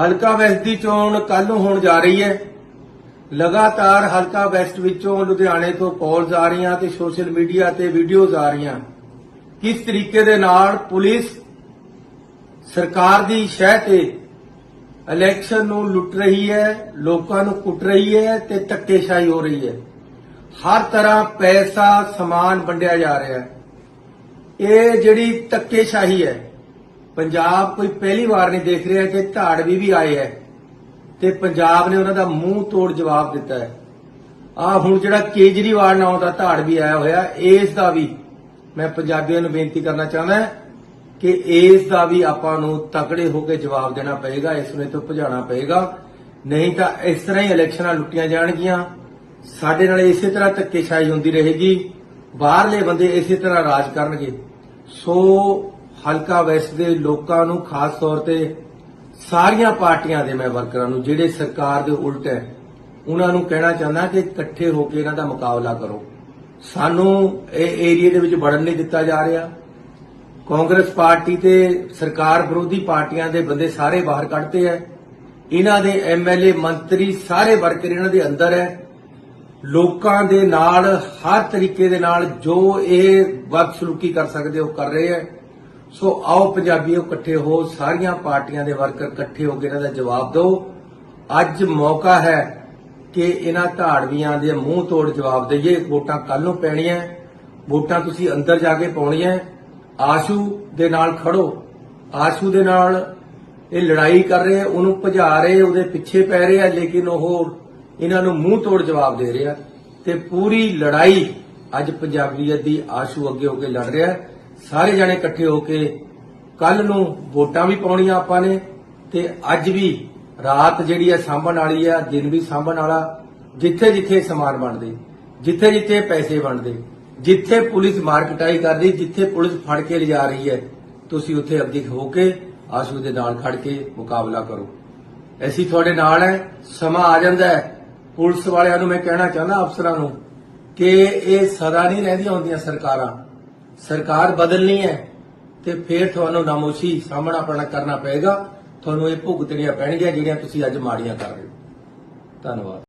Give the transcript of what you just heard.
ਹਲਕਾ ਵੈਸਟ ਦੀ ਚੋਣ ਕੱਲ ਨੂੰ ਹੋਣ ਜਾ ਰਹੀ ਹੈ। ਲਗਾਤਾਰ ਹਲਕਾ ਵੈਸਟ ਵਿੱਚੋਂ ਲੁਧਿਆਣੇ ਤੋਂ ਕਾਲਸ ਆ ਰਹੀਆਂ ਤੇ ਸੋਸ਼ਲ ਮੀਡੀਆ ਤੇ ਵੀਡੀਓਜ਼ ਆ ਰਹੀਆਂ। ਕਿਸ ਤਰੀਕੇ ਦੇ ਨਾਲ ਪੁਲਿਸ ਸਰਕਾਰ ਦੀ ਸ਼ਹਿ ਤੇ ਇਲੈਕਸ਼ਨ ਨੂੰ ਲੁੱਟ ਰਹੀ ਹੈ, ਲੋਕਾਂ ਨੂੰ ਕੁੱਟ ਰਹੀ ਹੈ ਤੇ ਧੱਕੇਸ਼ਾਹੀ ਹੋ ਰਹੀ ਹੈ। ਹਰ ਤਰ੍ਹਾਂ ਪੈਸਾ ਸਮਾਨ ਵੰਡਿਆ ਜਾ ਰਿਹਾ ਹੈ। ਇਹ ਜਿਹੜੀ ਧੱਕੇਸ਼ਾਹੀ ਹੈ ਪੰਜਾਬ ਕੋਈ ਪਹਿਲੀ ਵਾਰ ਨਹੀਂ ਦੇਖ ਰਿਹਾ ਕਿ ਧਾੜਵੀ ਵੀ ਆਏ ਹੈ ਤੇ ਪੰਜਾਬ ਨੇ ਉਹਨਾਂ ਦਾ ਮੂੰਹ ਤੋੜ ਜਵਾਬ ਦਿੱਤਾ ਹੈ। ਆ ਹੁਣ ਜਿਹੜਾ ਕੇਜਰੀਵਾਲ ਨਾਮ ਦਾ ਧਾੜਵੀ ਆਇਆ ਹੋਇਆ, ਇਸ ਦਾ ਵੀ ਮੈਂ ਪੰਜਾਬੀਆਂ ਨੂੰ ਬੇਨਤੀ ਕਰਨਾ ਚਾਹੁੰਦਾ ਕਿ ਇਸ ਦਾ ਵੀ ਆਪਾਂ ਨੂੰ ਤਕੜੇ ਹੋ ਕੇ ਜਵਾਬ ਦੇਣਾ ਪਏਗਾ, ਇਸ ਨੂੰ ਤੋਂ ਭਜਾਣਾ ਪਏਗਾ। ਨਹੀਂ ਤਾਂ ਇਸ ਤਰ੍ਹਾਂ ਹੀ ਇਲੈਕਸ਼ਨਾਂ ਲੁੱਟੀਆਂ ਜਾਣਗੀਆਂ। ਸਾਡੇ ਨਾਲ ਇਸੇ ਤਰ੍ਹਾਂ ਧੱਕੇਸ਼ਾਹੀ ਹੁੰਦੀ ਰਹੇਗੀ। ਬਾਹਰਲੇ ਬੰਦੇ ਇਸੇ ਤਰ੍ਹਾਂ ਰਾਜ ਕਰਨਗੇ। ਸੋ ਹਲਕਾ ਵੈਸਟ ਦੇ ਲੋਕਾਂ ਨੂੰ ਖਾਸ ਤੌਰ ਤੇ ਸਾਰੀਆਂ ਪਾਰਟੀਆਂ ਦੇ ਮੈਂ ਵਰਕਰਾਂ ਨੂੰ, ਜਿਹੜੇ ਸਰਕਾਰ ਦੇ ਉਲਟ ਹੈ, ਉਹਨਾਂ ਨੂੰ ਕਹਿਣਾ ਚਾਹੁੰਦਾ ਕਿ ਇਕੱਠੇ ਹੋ ਕੇ ਇਹਨਾਂ ਦਾ ਮੁਕਾਬਲਾ ਕਰੋ। ਸਾਨੂੰ ਇਹ ਏਰੀਆ ਦੇ ਵਿੱਚ ਵੜਨ ਨਹੀਂ ਦਿੱਤਾ ਜਾ ਰਿਹਾ। ਕਾਂਗਰਸ ਪਾਰਟੀ ਤੇ ਸਰਕਾਰ ਵਿਰੋਧੀ ਪਾਰਟੀਆਂ ਦੇ ਬੰਦੇ ਸਾਰੇ ਬਾਹਰ ਕੱਢਦੇ ਐ ਇਹਨਾਂ ਦੇ ਐਮਐਲਏ ਮੰਤਰੀ ਸਾਰੇ ਵਰਕਰ ਇਹਨਾਂ ਦੇ ਅੰਦਰ ਐ ਲੋਕਾਂ ਦੇ ਨਾਲ, ਹਰ ਤਰੀਕੇ ਦੇ ਨਾਲ ਜੋ ਇਹ ਬਦਸਲੂਕੀ ਕਰ ਸਕਦੇ ਉਹ ਕਰ ਰਹੇ ਐ ਸੋ ਆਓ ਪੰਜਾਬੀਓ ਇਕੱਠੇ ਹੋ ਸਾਰੀਆਂ ਪਾਰਟੀਆਂ ਦੇ ਵਰਕਰ ਇਕੱਠੇ ਹੋ ਕੇ ਇਹਨਾਂ ਦਾ ਜਵਾਬ ਦਿਓ। ਅੱਜ ਮੌਕਾ ਹੈ ਕਿ ਇਹਨਾਂ ਧਾੜਵੀਆਂ ਦੇ ਮੂੰਹ ਤੋੜ ਜਵਾਬ ਦਈਏ। ਵੋਟਾਂ ਕੱਲ ਨੂੰ ਪੈਣੀਆਂ ਵੋਟਾਂ ਤੁਸੀਂ ਅੰਦਰ ਜਾ ਕੇ ਪਾਉਣੀਆਂ। ਆਸ਼ੂ ਦੇ ਨਾਲ ਖੜੋ। ਆਸ਼ੂ ਦੇ ਨਾਲ ਇਹ ਲੜਾਈ ਕਰ ਰਹੇ ਆ, ਉਹਨੂੰ ਭਜਾ ਰਹੇ ਉਹਦੇ ਪਿੱਛੇ ਪੈ ਰਹੇ ਆ ਲੇਕਿਨ ਉਹ ਇਹਨਾਂ ਨੂੰ ਮੂੰਹ ਤੋੜ ਜਵਾਬ ਦੇ ਰਿਹਾ। ਤੇ ਪੂਰੀ ਲੜਾਈ ਅੱਜ ਪੰਜਾਬੀਅਤ ਦੀ ਆਸ਼ੂ ਅੱਗੇ ਹੋ ਕੇ ਲੜ ਰਿਹਾ। ਸਾਰੇ ਜਣੇ ਇਕੱਠੇ ਹੋ ਕੇ ਕੱਲ ਨੂੰ ਵੋਟਾਂ ਵੀ ਪਾਉਣੀਆਂ ਆਪਾਂ ਨੇ ਤੇ ਅੱਜ ਵੀ ਰਾਤ ਜਿਹੜੀ ਹੈ ਸਾਂਭਣ ਵਾਲੀ ਆ, ਦਿਨ ਵੀ ਸਾਂਭਣ ਵਾਲਾ ਜਿੱਥੇ ਜਿੱਥੇ ਸਮਾਨ ਬਣਦੇ ਜਿੱਥੇ ਜਿੱਥੇ ਪੈਸੇ ਬਣਦੇ, ਜਿੱਥੇ ਪੁਲਿਸ ਮਾਰਕਟਾਈ ਰਹੀ, ਜਿੱਥੇ ਪੁਲਿਸ ਫੜ ਕੇ ਲਿਜਾ ਰਹੀ ਹੈ, ਤੁਸੀਂ ਉੱਥੇ ਅੱਗੇ ਹੋ ਕੇ ਆਸ਼ੂ ਦੇ ਨਾਲ ਖੜ ਕੇ ਮੁਕਾਬਲਾ ਕਰੋ। ਅਸੀਂ ਤੁਹਾਡੇ ਨਾਲ ਹੈ, ਸਮਾਂ ਆ ਜਾਂਦਾ ਹੈ। ਪੁਲਿਸ ਵਾਲਿਆਂ ਨੂੰ ਮੈਂ ਕਹਿਣਾ ਚਾਹੁੰਦਾ ਅਫਸਰਾਂ ਨੂੰ ਕਿ ਇਹ ਸਦਾ ਨਹੀਂ ਰਹਿੰਦੀਆਂ ਹੁੰਦੀਆਂ ਸਰਕਾਰਾਂ। ਸਰਕਾਰ ਬਦਲਣੀ ਹੈ ਤੇ ਫਿਰ ਤੁਹਾਨੂੰ ਨਾਮੋਸ਼ੀ ਸਾਹਮਣਾ ਆਪਣਾ ਕਰਨਾ ਪਏਗਾ। ਤੁਹਾਨੂੰ ਇਹ ਭੁਗਤਣੀਆਂ ਪੈਣਗੀਆਂ ਜਿਹੜੀਆਂ ਤੁਸੀਂ ਅੱਜ ਮਾੜੀਆਂ ਕਰ ਰਹੇ ਹੋ। ਧੰਨਵਾਦ।